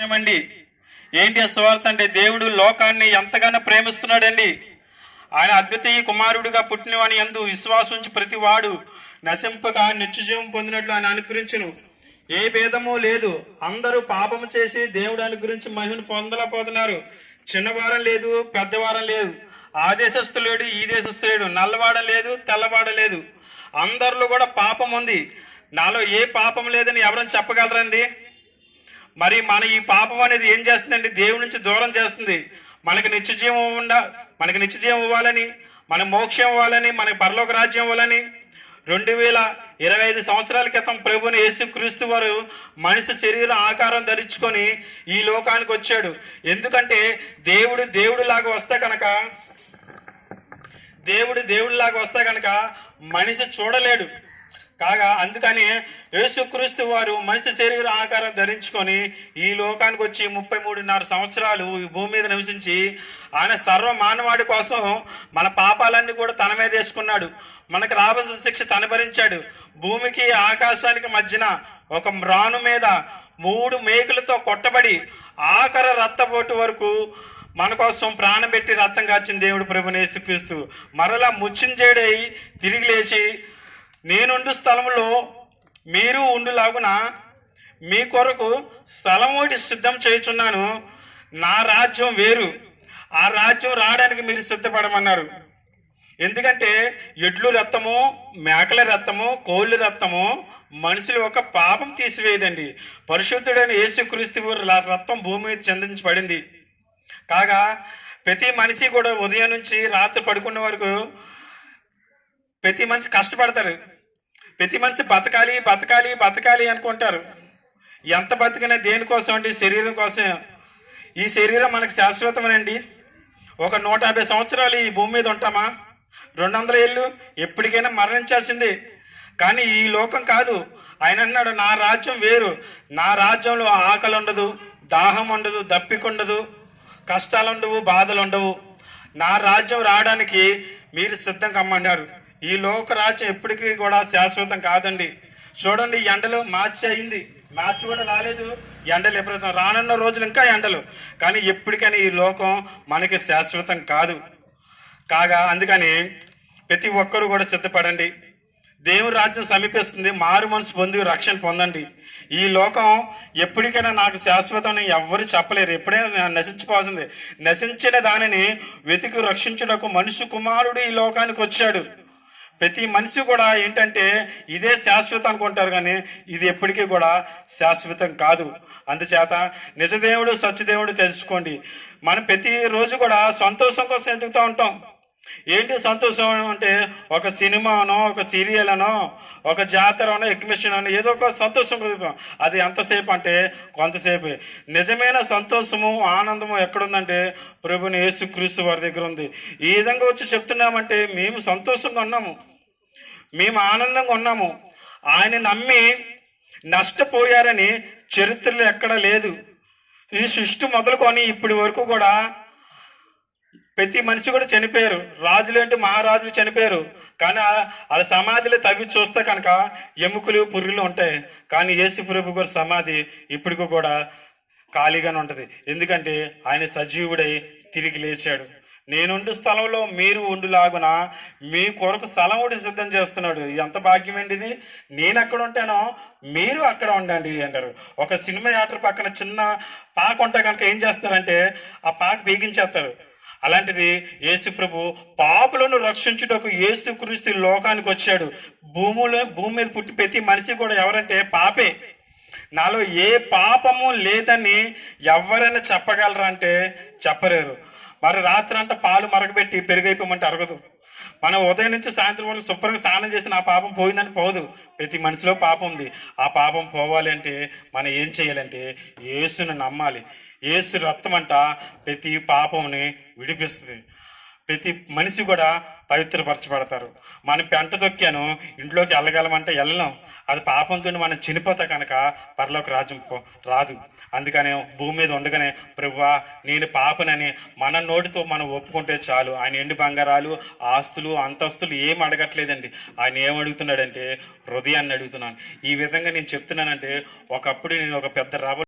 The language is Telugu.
ఏమండి? ఏంటి ఆ సువార్త అంటే దేవుడు లోకాన్ని ఎంతగానో ప్రేమిస్తున్నాడండి. ఆయన అద్వితీయ కుమారుడిగా పుట్టినవాని ఎందు విశ్వాసం ఉంచి ప్రతి వాడు నశింపక నిత్యజీవం పొందినట్లు ఆయన అనుగ్రహించును. ఏ భేదము లేదు. అందరూ పాపం చేసి దేవుడు అనుగ్రహించి మహిమను పొందలేకపోతున్నారు. చిన్నవారం లేదు పెద్దవారం లేదు. ఆ దేశస్థు లేడు ఈ దేశస్థు లేడు. నల్లవాడ లేదు తెల్లవాడ లేదు. అందరిలో కూడా పాపం ఉంది. నాలో ఏ పాపం లేదని ఎవరైనా చెప్పగలరండి? మరి మన ఈ పాపం అనేది ఏం చేస్తుందండి? దేవుడి నుంచి దూరం చేస్తుంది. మనకి నిత్యజీవం ఉండ మనకి నిత్యజీవం ఇవ్వాలని మన మోక్షం ఇవ్వాలని మన పరలోక రాజ్యం ఇవ్వాలని. రెండు వేల ఇరవై ఐదు సంవత్సరాల క్రితం ప్రభుని యేసు క్రీస్తు వారు మనిషి శరీర ఆకారం ధరించుకొని ఈ లోకానికి వచ్చాడు. ఎందుకంటే దేవుడు దేవుడు లాగా వస్తే కనుక దేవుడు దేవుడిలాగా వస్తే కనుక మనిషి చూడలేడు. కాగా అందుకని యేసుక్రీస్తు వారు మనిషి శరీర ఆకారం ధరించుకొని ఈ లోకానికి వచ్చి ముప్పై మూడున్నర సంవత్సరాలు ఈ భూమి మీద నివసించి ఆయన సర్వ మానవాడి కోసం మన పాపాలన్నీ కూడా తన మీద వేసుకున్నాడు. మనకు రావాల్సిన శిక్ష తన భరించాడు. భూమికి ఆకాశానికి మధ్యన ఒక మ్రాను మీద మూడు మేకులతో కొట్టబడి ఆఖర రత్తబోటు వరకు మన కోసం ప్రాణం పెట్టి రక్తం కార్చిన దేవుడు ప్రభుని యేసుక్రీస్తు. మరలా ముచ్చింజేడై తిరిగి లేచి నేనుండు స్థలంలో మీరు ఉండులాగున మీ కొరకు స్థలం ఒకటి సిద్ధం చేయుచున్నాను. నా రాజ్యం వేరు. ఆ రాజ్యం రావడానికి మీరు సిద్ధపడమన్నారు. ఎందుకంటే ఎడ్లు రక్తము మేకల రక్తము కోళ్ళ రక్తము మనుషులు ఒక పాపం తీసివేయదండి. పరిశుద్ధుడైన యేసుక్రీస్తు రక్తం భూమి మీద చెందించబడింది. కాగా ప్రతి మనిషి కూడా ఉదయం నుంచి రాత్రి పడుకునే వరకు ప్రతి మనిషి కష్టపడతారు. ప్రతి మనిషి బతకాలి బతకాలి బతకాలి అనుకుంటారు. ఎంత బతికినా దేనికోసం అండి? శరీరం కోసం ఈ శరీరం మనకు శాశ్వతమేనండి. ఒక నూట యాభై సంవత్సరాలు ఈ భూమి మీద ఉంటామా? రెండు వందల ఏళ్ళు ఎప్పటికైనా మరణించాల్సిందే. కానీ ఈ లోకం కాదు. ఆయన అన్నాడు నా రాజ్యం వేరు. నా రాజ్యంలో ఆకలి ఉండదు దాహం ఉండదు దప్పికుండదు కష్టాలు ఉండవు బాధలు ఉండవు. నా రాజ్యం రావడానికి మీరు సిద్ధం కమ్మన్నారు ఈ లోక రాజ్యం ఎప్పటికీ కూడా శాశ్వతం కాదండి. చూడండి ఎండలు మార్చి అయింది. మార్చి కూడా రాలేదు. ఎండలు ఎప్పుడైతే రానున్న రోజులు ఇంకా ఎండలు. కానీ ఎప్పటికైనా ఈ లోకం మనకి శాశ్వతం కాదు. కాగా అందుకని ప్రతి ఒక్కరూ కూడా సిద్ధపడండి. దేవుని రాజ్యం సమీపిస్తుంది. మారు మనసు పొంది రక్షణ పొందండి. ఈ లోకం ఎప్పటికైనా నాకు శాశ్వతం ఎవ్వరు చెప్పలేరు. ఎప్పుడైనా నశించుకోవాల్సింది నశించిన దానిని వెతికి రక్షించుటకు మనుషు కుమారుడు ఈ లోకానికి వచ్చాడు. ప్రతి మనిషి కూడా ఏంటంటే ఇదే శాశ్వతం అనుకుంటారు కానీ ఇది ఎప్పటికీ కూడా శాశ్వతం కాదు. అందుచేత నిజదేవుడు సత్యదేవుడు తెలుసుకోండి. మనం ప్రతి రోజు కూడా సంతోషం కోసం ఎదుగుతూ ఉంటాం. ఏంటి సంతోషం అంటే ఒక సినిమానో ఒక సీరియల్ అనో ఒక జాతర అనో ఎగ్జిబిషన్ అనో ఏదో ఒక సంతోషం కలుగుతాం. అది ఎంతసేపు అంటే కొంతసేపు. నిజమైన సంతోషము ఆనందము ఎక్కడుందంటే ప్రభుని యేసుక్రీస్తు వారి దగ్గర ఉంది ఈ విధంగా వచ్చి చెప్తున్నామంటే మేము సంతోషంగా ఉన్నాము. మేము ఆనందంగా ఉన్నాము. ఆయన నమ్మి నష్టపోయారని చరిత్రలో ఎక్కడా లేదు. ఈ సృష్టి మొదలుకొని ఇప్పటి వరకు కూడా ప్రతి మనిషి కూడా చనిపోయారు. రాజులు అంటే మహారాజులు చనిపోయారు. కానీ వాళ్ళ సమాధిలో తవ్వి చూస్తే కనుక ఎముకలు పురుగులు ఉంటాయి. కానీ యేసు ప్రభు గారి సమాధి ఇప్పటికి కూడా ఖాళీగానే ఉంటుంది. ఎందుకంటే ఆయన సజీవుడై తిరిగి లేచాడు. నేనుండు స్థలంలో మీరు ఉండులాగున మీ కొరకు స్థలం ఒకటి సిద్ధం చేస్తున్నాడు. ఎంత భాగ్యం అండి ఇది? నేను అక్కడ ఉంటానో మీరు అక్కడ ఉండండి అంటారు. ఒక సినిమా యాక్టర్ పక్కన చిన్న పాక ఉంటే కనుక ఏం చేస్తారంటే ఆ పాక బీగించేస్తారు అలాంటిది యేసుప్రభు పాపులను రక్షించుటకు యేసుక్రీస్తు లోకానికి వచ్చాడు. భూములో భూమి మీద పుట్టి ప్రతి మనిషి కూడా ఎవరంటే పాపే. నాలో ఏ పాపము లేదని ఎవరైనా చెప్పగలరా అంటే చెప్పలేరు. మరి రాత్రి అంతా పాలు మరగబెట్టి పెరుగైపోమంటే అరగదు. మనం ఉదయం నుంచి సాయంత్రం వరకు శుభ్రంగా స్నానం చేసి నా పాపం పోయిందని పోదు. ప్రతి మనిషిలో పాపం ఉంది. ఆ పాపం పోవాలి అంటే మనం ఏం చేయాలంటే యేసును నమ్మాలి. ఏసు రక్తం అంట ప్రతి పాపంని విడిపిస్తుంది. ప్రతి మనిషి కూడా పవిత్రపరచబడతారు. మనం పెంట తొక్కాను ఇంట్లోకి వెళ్ళగలమంటే వెళ్ళలేం. అది పాపంతో మనం చనిపోతా కనుక పరలోక రాజ్యం రాదు. అందుకనే భూమి మీద ఉండగానే ప్రభువా నేను పాపనని మన నోటితో మనం ఒప్పుకుంటే చాలు. ఆయన ఎండు బంగారాలు ఆస్తులు అంతస్తులు ఏం అడగట్లేదండి. ఆయన ఏం అడుగుతున్నాడంటే హృదయాన్ని అడుగుతున్నాను. ఈ విధంగా నేను చెప్తున్నానంటే ఒకప్పుడు నేను ఒక పెద్ద రాబో